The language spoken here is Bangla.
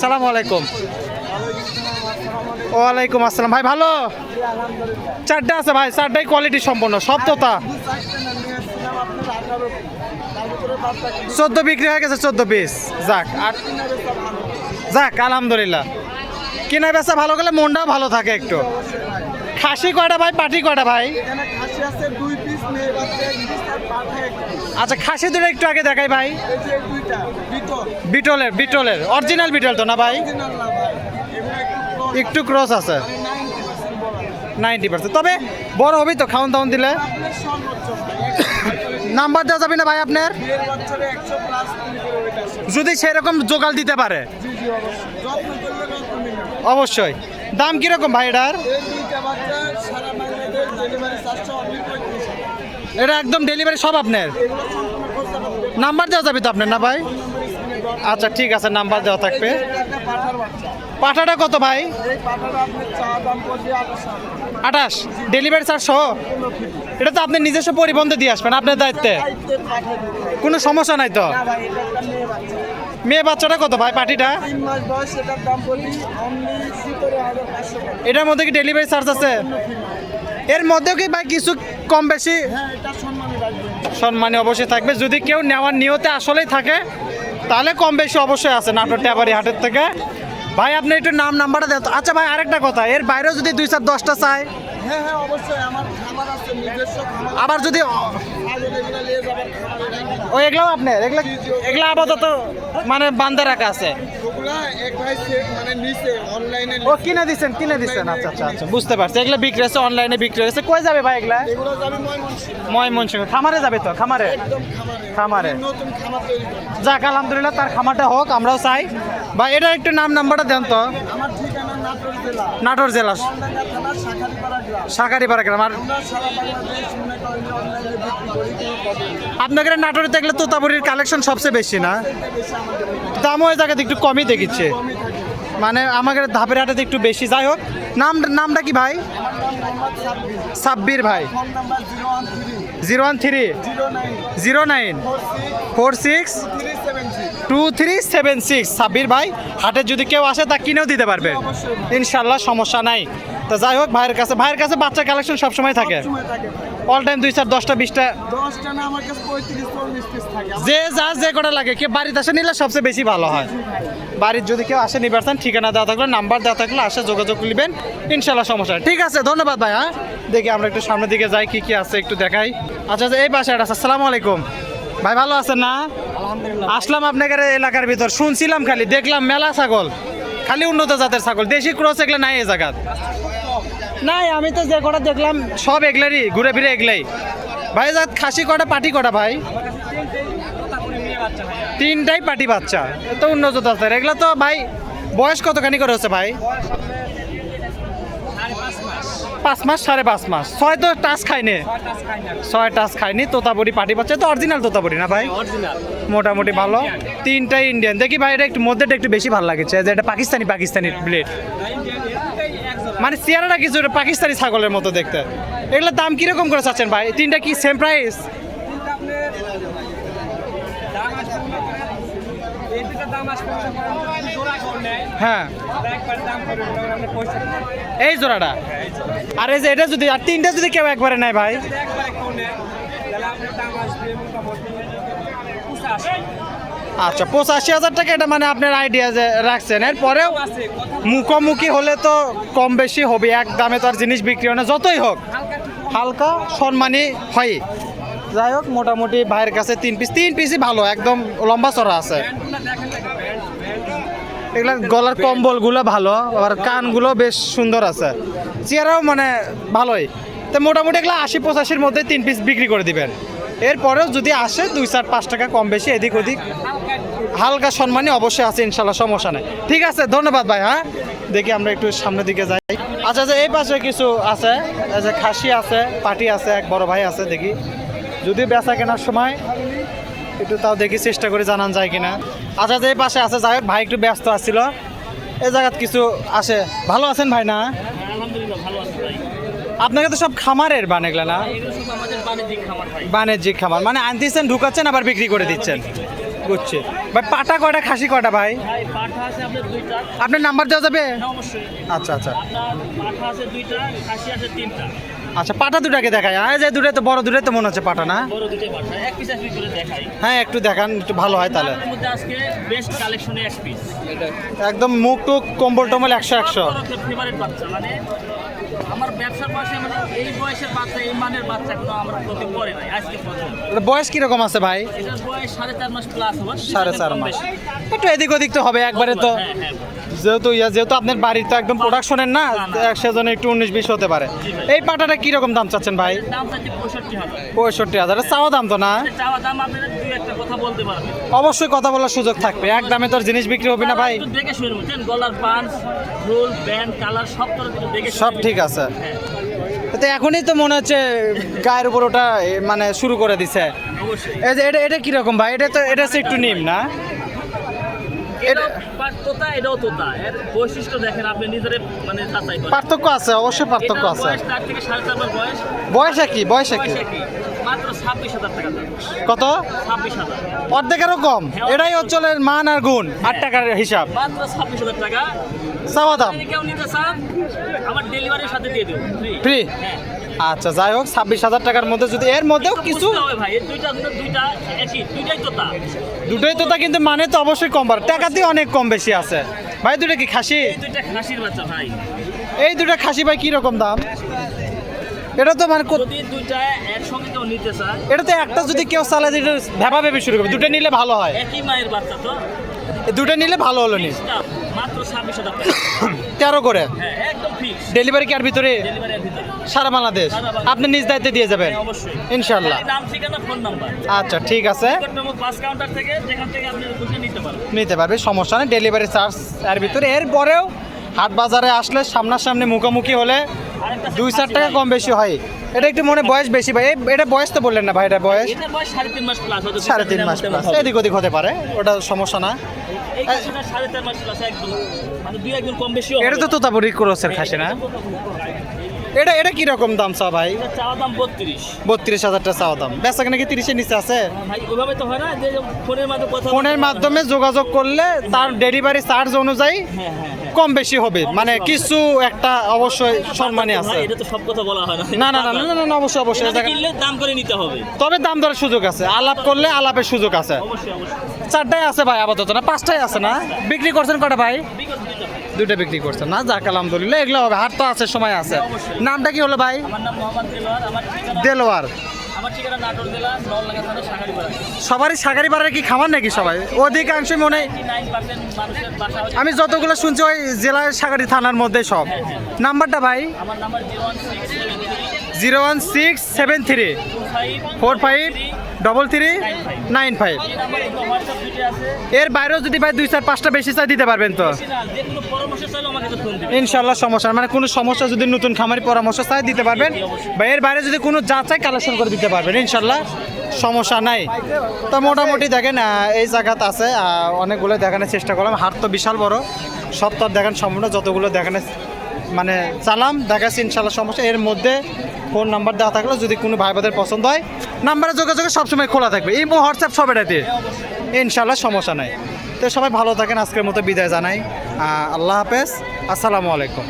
সালাম আলাইকুম। ওয়ালাইকুম আসসালাম। ভাই, ভালো? চারটে আছে ভাই, চারটাই কোয়ালিটি সম্পন্ন, সব তোতা চোদ্দ বিক্রি হয়ে গেছে, চোদ্দ পিস যাক, আর যাক, আলহামদুলিল্লাহ। কেনা বেচা ভালো গেলে মনটাও ভালো থাকে একটু। খাসি কয়টা ভাই, পাটি কয়টা ভাই? আচ্ছা খাসি দুটো একটু আগে দেখাই ভাই। বিটলের বিটলের। অরিজিনাল বিটল তো না ভাই? একটু ক্রস আছে। Ninety percent. তবে বড় হবেই তো খাওয়ান দাওয়ান দিলে। নাম্বার দেওয়া যাবে না ভাই আপনার? যদি সেরকম জোগাল দিতে পারে। অবশ্যই। দাম কীরকম ভাই এটার? এটা একদম ডেলিভারি সব আপনার। নাম্বার দেওয়া যাবে তো আপনার না ভাই? আচ্ছা ঠিক আছে নাম্বার দেওয়া থাকবে। পাঠাটা কত ভাই? আঠাশ। ডেলিভারি চার্জ সহ? এটা তো আপনি নিজস্ব পরিবন্ধে দিয়ে আসবেন, আপনার দায়িত্বে। কোনো সমস্যা নাই তো? মেয়ে বাচ্চাটা কত ভাই টাকা এটার মধ্যে কি ডেলিভারি চার্জ আছে? এর মধ্যেও কি ভাই কিছু কম বেশি? হ্যাঁ সম্মানে অবশ্যই থাকবে। যদি কেউ নেওয়ার নিয়তে আসলেই থাকে তাহলে কম বেশি অবশ্যই আছে নাটোর ট্যাবারি হাটের থেকে। ভাই আপনি একটু নাম নাম্বারটা দেন। আচ্ছা ভাই আরেকটা কথা এর বাইরেও যদি দুই চার দশটা চাই হ্যাঁ হ্যাঁ আবার যদি ও এগুলো আপনার এগুলো এগুলো আপাতত মানে বান্ধে রাখা আছে। ভাই মানে ও কিনে দিচ্ছেন কিনে দিচ্ছেন আচ্ছা আচ্ছা আচ্ছা বুঝতে পারছি। এগুলো বিক্রি হচ্ছে অনলাইনে বিক্রি হচ্ছে কই যাবে ভাই এগুলা? ময়মনসিংহ। খামারে যাবে তো খামারে? খামারে। যাক আলহামদুলিল্লাহ তার খামারটা হোক আমরাও চাই। বা এটার একটু নাম নাম্বারটা দেন তো। নাটোর জেলা। নাটোর জেলা। শাখারিপাড়া গ্রাম। আর আপনাদের নাটোরে দেখলে তোতাপুরির কালেকশন সবচেয়ে বেশি না? দামও ওই জায়গাতে একটু কমই দেখিচ্ছে। মানে আমাদের ধাপের হাটেতে একটু বেশি। যাই হোক, নাম, নামটা কি ভাই? সাব্বির ভাই। Zero one three. Zero nine. Four six. Two three seven six. Sabbir ভাই, হাটে যদি কেউ আসে তা কিনেও দিতে পারবে। ইনশাল্লাহ সমস্যা নাই। তো যাই হোক, ভাইয়ের কাছে ভাইয়ের কাছে বাচ্চা কালেকশন সবসময় সময় থাকে। অল টাইম দুই চার দশটা বিশটা। দশটা না আমার কাছে পঁয়ত্রিশ চল্লিশ পিস থাকে। যে যা যে কটা লাগে কেউ বাড়িতে আসে নিলে সবচেয়ে বেশি ভালো হয়। বাড়ির যদি কেউ আসে নিবার চান ঠিকানা দেওয়া থাকলে নাম্বার দেওয়া থাকলে আসে যোগাযোগ নেবেন ইনশাল্লাহ সমস্যা ঠিক আছে ধন্যবাদ ভাই হ্যাঁ? দেখি আমরা একটু সামনের দিকে যাই কি কি আছে একটু দেখাই। আচ্ছা আচ্ছা, এই পাশে আছে আসসালামু আলাইকুম। ভাই ভালো আছেন না? আসলাম আপনাদের এলাকার ভিতর শুনছিলাম খালি দেখলাম মেলা ছাগল খালি উন্নত জাতের ছাগল দেশি ক্রস এগুলো নাই এই জায়গাত। নাই, আমি তো যে কটা দেখলাম, সব এগলারই ঘুরে ফিরে এগলাই ভাই জাত খাসি কটা, পাটি কটা ভাই? তিনটাই পাটি বাচ্চা এত উন্নত জাতের এগুলো তো ভাই, বয়স কতখানি করে হচ্ছে ভাই? পাঁচ মাস, সাড়ে পাঁচ মাস। ছয় তো টাচ খায়নি। ছয় টাচ খায়নি, তোতাপুরি পাটি বাচ্চা। তো অরিজিনাল তোতাপুরি না ভাই? মোটামুটি ভালো। তিনটাই ইন্ডিয়ান দেখি ভাই, এটা একটু মধ্যেটা একটু বেশি ভালো লাগছে। যে এটা পাকিস্তানি পাকিস্তানি ব্লেড মানে চেয়ারাটা কিছু পাকিস্তানি ছাগলের মতো দেখতে এগুলোর দাম কীরকম করে চাচ্ছেন ভাই তিনটা কি সেম প্রাইস হ্যাঁ এই জোড়াটা আর এই যে এটা যদি আর তিনটা যদি কেউ একবারে নেয় ভাই আচ্ছা পঁচাশি হাজার টাকা এটা মানে আপনার আইডিয়া যে রাখছেন। এরপরেও মুখোমুখি হলে তো কম বেশি হবে, এক দামে তো আর জিনিস বিক্রি হয় না, যতই হোক। হালকা সম্মানই হয়। যাই হোক, মোটামুটি ভাইয়ের কাছে তিন পিস তিন পিসই ভালো, একদম লম্বা চড়া আছে। এগুলা গলার কম্বলগুলো ভালো, আবার কানগুলো বেশ সুন্দর আছে। চেয়ারাও মানে ভালোই। তো মোটামুটি এগুলো আশি পঁচাশির মধ্যে তিন পিস বিক্রি করে দিবেন। এরপরেও যদি আসে, দুই চার পাঁচ টাকা কম বেশি, এদিক ওদিক হালকা সম্মানই অবশ্যই আছে, ইনশাল্লাহ, সমস্যা নেই। ঠিক আছে, ধন্যবাদ ভাই হ্যাঁ? দেখি আমরা একটু সামনের দিকে যাই। আচ্ছা আচ্ছা এই পাশে কিছু আছে যে খাসি আছে, পাটি আছে, এক বড় ভাই আছে, দেখি। যদি বেচা কেনার সময় একটু তাও দেখি, চেষ্টা করে জানান যায় কিনা। আচ্ছা যে এই পাশে আছে, যাই ভাই একটু ব্যস্ত আছিল। এই জায়গাত কিছু আসে। ভালো আছেন ভাই, না? আপনাকে তো সব খামারের বানেগুলা না? বাণিজ্যিক খামার মানে আনতেছেন ঢুকাচ্ছেন আবার বিক্রি করে দিচ্ছেন। বুঝছি। ভাই পাটা কয়টা খাসি কয়টা ভাই? আপনার নাম্বার দেওয়া যাবে? হ্যাঁ, আচ্ছা আচ্ছা। আচ্ছা পাটা দুটাকে দেখায় আর যে দুটাই তো বড় দুটাই তো মনে হচ্ছে পাটা না? দেখাই। হ্যাঁ একটু দেখান একটু ভালো হয় তাহলে। একদম মুখ টুক কম্বল টম্বল একশো একশো। আমার ব্যবসার পাশে মানে এই বয়সের বাচ্চা এই মানের বাচ্চা কোনো আমার চোখে পড়ে নাই আজকে পর্যন্ত। বয়স কীরকম আছে ভাই? এটার বয়স সাড়ে চার মাস প্লাস হবে সাড়ে চার মাস। একটু এদিক ওদিক তো হবে একবারে তো হ্যাঁ হ্যাঁ যেহেতু ইয়া যেহেতু আপনার বাড়ি তো একদম প্রোডাকশনের না সেজন্য একটু উনিশ বিশ হতে পারে। এই পাটাটা কীরকম দাম চাচ্ছেন ভাই? পঁয়ষট্টি হাজার। চাওয়া দাম তো না? অবশ্যই কথা বলার সুযোগ থাকবে। এক দামে তোর জিনিস বিক্রি হবে না ভাই। সব। ঠিক আছে। হ্যাঁ, তো এখনই তো মনে হচ্ছে গায়ের উপর ওটা মানে শুরু করে দিছে। এই যে এটা এটা কীরকম ভাই? এটা তো এটা একটু নিম না? তোতা এটাও তোতা। এর বৈশিষ্ট্য দেখেন আপনি নিজের মানে যাচাই করেন। পার্থক্য আছে অবশ্যই পার্থক্য আছে। বয়স তার থেকে সাড়ে চার বয়স। বয়স কি বয়স একই। মাত্র ছাব্বিশ হাজার টাকা কত? ছাব্বিশ হাজার। অর্ধেকেরও কম। এটাই অঞ্চলের মান আর গুণ আট টাকার হিসাব। মাত্র ছাব্বিশ হাজার টাকা। চাওয়া দাম। কেউ নিতে চান আমার ডেলিভারির সাথে দিয়ে দেবো ফ্রি ফ্রি হ্যাঁ। আচ্ছা যাই হোক ছাব্বিশ হাজার টাকার মধ্যে যদি এর মধ্যেও কিছু দুটো তোতা। দুটোই তো তা কিন্তু মানে তো অবশ্যই কম পারে টাকাতেই অনেক কম বেশি আছে। ভাই দুটো কি খাসি? এই খাসির বাচ্চা ভাই। এই দুটো খাসি ভাই কি রকম দাম? এটা তো মানে এটা তো একটা যদি কেউ চালে এটা ভেবা ভেবে শুরু করবে। দুটো নিলে ভালো হয়। একই মায়ের বাচ্চা তো। এই দুটো নিলে ভালো হলো নি। টাকা। তেরো করে। হ্যাঁ ডেলিভারি কি আর ভিতরে? সারা বাংলাদেশ? আপনি নিজ দায়িত্বে দিয়ে যাবেন? হ্যাঁ, ইনশাল্লাহ নাম ঠিকানা ফোন নাম্বার আচ্ছা ঠিক আছে। নিকটতম বাস কাউন্টার থেকে যেখান থেকে আপনি বুঝে নিতে পারবে সমস্যা নেই। ডেলিভারি চার্জ এর ভিতরে। এরপরেও হাট বাজারে আসলে সামনাসামনি মুখোমুখি হলে দুই চার টাকা কম বেশি হয়। এটা একটু মনে বয়স বেশি ভাই। এটা বয়স তো বললেন না ভাই এটা বয়স? সাড়ে তিন মাস প্লাস সাড়ে তিন মাস প্লাস এদিক ওদিক হতে পারে ওটা সমস্যা না। মানে এটা তো তোতাপুরি ক্রোসের খাসি না? এটা এটা কীরকম দাম চা ভাই? চাওয়া দাম বত্রিশ। বত্রিশ হাজার টাকা চাওয়া দাম। বেচা নাকি তিরিশের নিচে আছে? ভাই ওইভাবে তো হয় না যে ফোনের মাধ্যমে ফোনের মাধ্যমে যোগাযোগ করলে তার ডেলিভারি চার্জ অনুযায়ী হ্যাঁ হ্যাঁ হ্যাঁ। কম বেশি হবে। মানে কিছু একটা অবশ্যই সম্মানী আছে। এটা তো সব কথা বলা হয় না। না না না, না না অবশ্যই অবশ্যই। কিনলে দাম করে নিতে হবে। তবে দাম দরের সুযোগ আছে। আলাপ করলে আলাপের সুযোগ আছে। চারটাই আছে ভাই আপাতত না? পাঁচটাই আছে না? বিক্রি করছেন কটা ভাই। দুইটা বিক্রি করছেন না? যাক আলহামদুলিল্লাহ এগুলো হবে। হাট তো আছে সময় আছে। নামটা কি হলো ভাই? দেলোয়ার। সবারই সাগারি পাড়ার কি খামার নাকি সবাই? অধিকাংশ মনে হয়- আমি যতগুলো শুনছি ওই জেলার সাগারি থানার মধ্যে সব। নাম্বারটা ভাই? Zero one six seven three. Four five double three nine five এর বাইরেও যদি ভাই দুই চার, পাঁচটা বেশি চাই দিতে পারবেন তো? ইনশাল্লাহ সমস্যা মানে কোনো সমস্যা যদি নতুন খামারি পরামর্শ চাই দিতে পারবেন। বা এর বাইরে যদি কোনো যা চাই কালেকশন করে দিতে পারবেন ইনশাল্লাহ সমস্যা নাই। তো মোটামুটি দেখেন এই জায়গাতে আছে অনেকগুলো দেখানোর চেষ্টা করলাম। হাট তো বিশাল বড়। সব তো দেখান সম্পূর্ণ যতগুলো দেখানোর মানে চালাম, দেখাচ্ছি ইনশাল্লাহ সমস্যা। এর মধ্যে ফোন নাম্বার দেওয়া থাকল যদি কোনো ভাই বোধের পছন্দ হয়, নাম্বারে যোগাযোগে সবসময় খোলা থাকবে। ইমো, হোয়াটসঅ্যাপ সব এটাতে। ইনশাল্লাহ সমস্যা নাই। তো সবাই ভালো থাকেন, আজকের মতো বিদায় জানাই। আল্লাহ হাফেজ। আসসালামু আলাইকুম।